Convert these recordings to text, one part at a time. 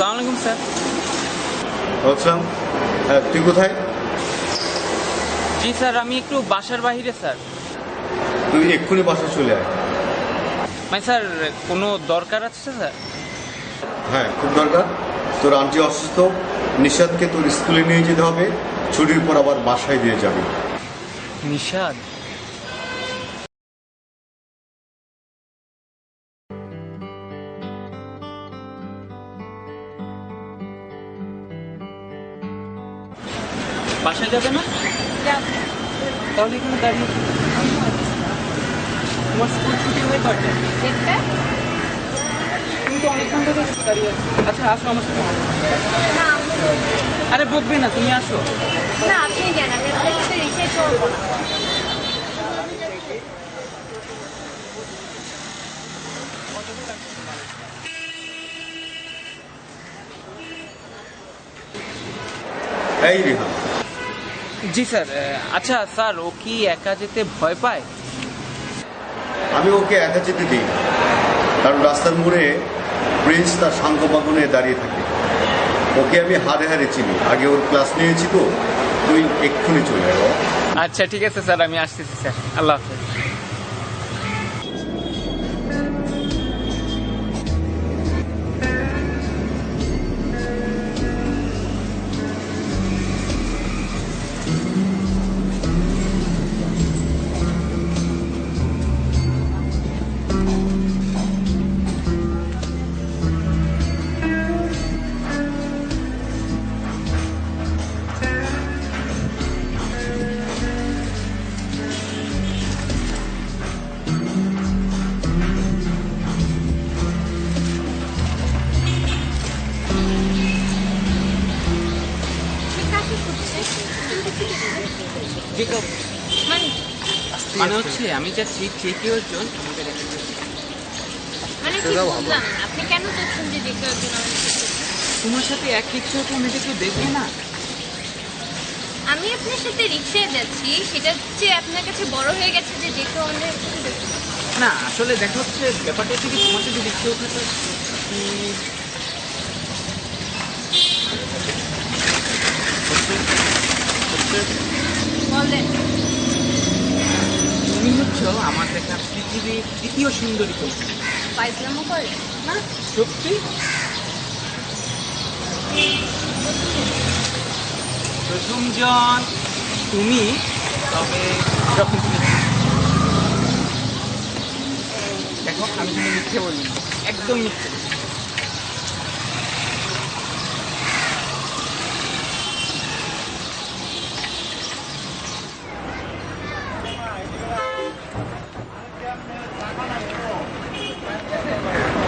সালাম আলাইকুম স্যার। বলছিলাম হ্যাঁ তুই কোথায়? জি স্যার আমি একটু বাসার বাইরে স্যার। তুই এক্ষুনি বাসা চলে আয়। মানে স্যার কোনো দরকার আছে স্যার? হ্যাঁ খুব দরকার। তোর আন্টি অসুস্থ। নিশাদকে তোর স্কুলে নিয়ে যেতে হবে। ছুটির পর আবার বাসায় দিয়ে যাবে। নিষাদ? বাসায় যাবে না? তাহলে এখানে দাঁড়িয়ে তোমার স্কুল ছুটি হয়ে কয়টা? তুমি তো অনেকক্ষণ ধরে দাঁড়িয়ে আছো। আচ্ছা আসো আমার সাথে। আরে বকবে না তুমি আসো। না আপনি জান আমি আপনার সাথে রিসেট করব না। এই রিহান জি স্যার আচ্ছা স্যার ও কি একা যেতে ভয় পায়? আমি ওকে একা যেতে দিই কারণ রাস্তার মোড়ে প্রিন্স তার সাঙ্গ বাগনে দাঁড়িয়ে থাকে। ওকে আমি হারে হারে চিনি। আগে ওর ক্লাস নিয়েছি তো তুই এক্ষুনি চলে যাব আচ্ছা ঠিক আছে স্যার আমি আসতেছি স্যার। আল্লাহ হাফেজ। মানে মানে হচ্ছে আমি যাচ্ছি যে কেউ একজন আমাদের মানে আপনি কেন চাচ্ছেন যে একজন তোমার সাথে এক কিছু একটা মেয়েদের কেউ দেখবে না। আমি আপনার সাথে রিক্সায় যাচ্ছি সেটা হচ্ছে আপনার কাছে বড় হয়ে গেছে যে যে কেউ আমাদের না আসলে দেখা হচ্ছে ব্যাপারটা হচ্ছে কি তোমার সাথে দেখতে ওঠাটা হচ্ছে বলেন তুমি হচ্ছ আমার দেখা পৃথিবীর তৃতীয় সুন্দরী তো পাইজলামো করে না। সত্যি? প্রথম জন তুমি তবে যখন তুমি দেখো আমি কিন্তু মিথ্যে বলি। একদম মিথ্যে বলি না।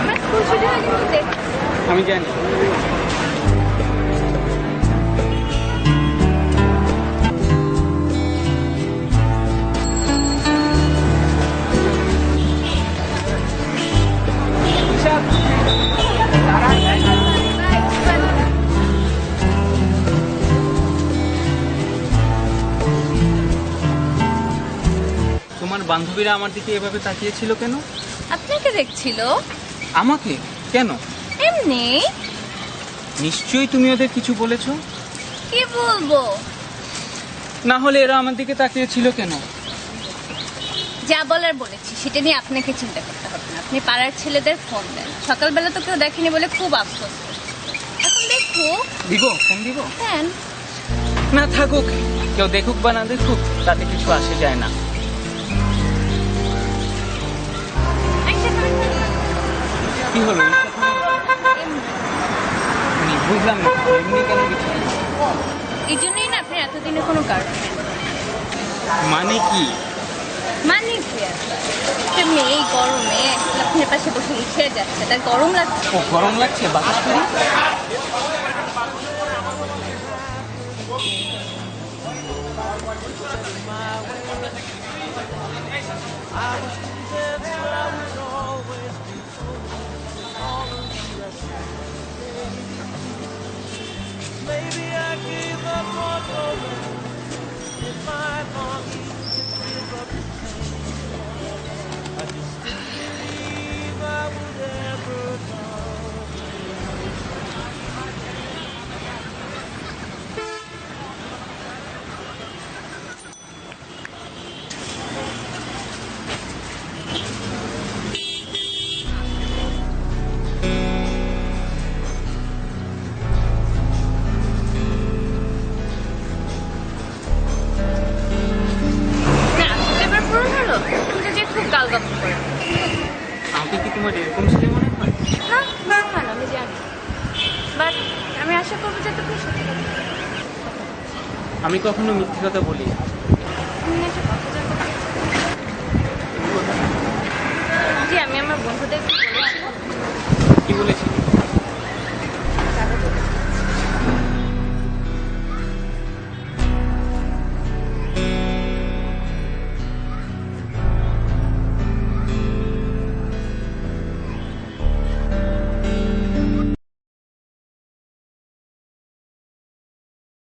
আমার স্কুল ছুটি হয়ে কিন্তু দেখ আমি জানি। তোমার বান্ধবীরা আমার দিকে এভাবে তাকিয়েছিল কেন? আপনাকে দেখছিল? আমাকে? কেন? এমনি? নিশ্চয়ই তুমি ওদের কিছু বলেছ? কি বলব? না হলে এরা আমার দিকে তাকিয়ে তাকিয়েছিল কেন? যা বলার বলেছি সেটা নিয়ে আপনাকে চিন্তা করতে হবে না। আপনি পাড়ার ছেলেদের ফোন দেন। সকালবেলা তো কেউ দেখেনি বলে খুব আফসোস এখন দেখো দিব? ফোন দিব? দেন না থাকুক কেউ দেখুক বা না দেখুক তাতে কিছু আসে যায় না। দেন। কি হলো? বুঝলাম না এমনি কেন কিছু এই জন্যই না আপনি এতদিনে কোনো কারণ মানে কি? মানে কি একটা মেয়ে এই গরমে আপনার পাশে বসে লিখে যাচ্ছে তার গরম লাগছে। ও গরম লাগছে? বাতাস আমি কখনো মিথ্যে কথা বলি না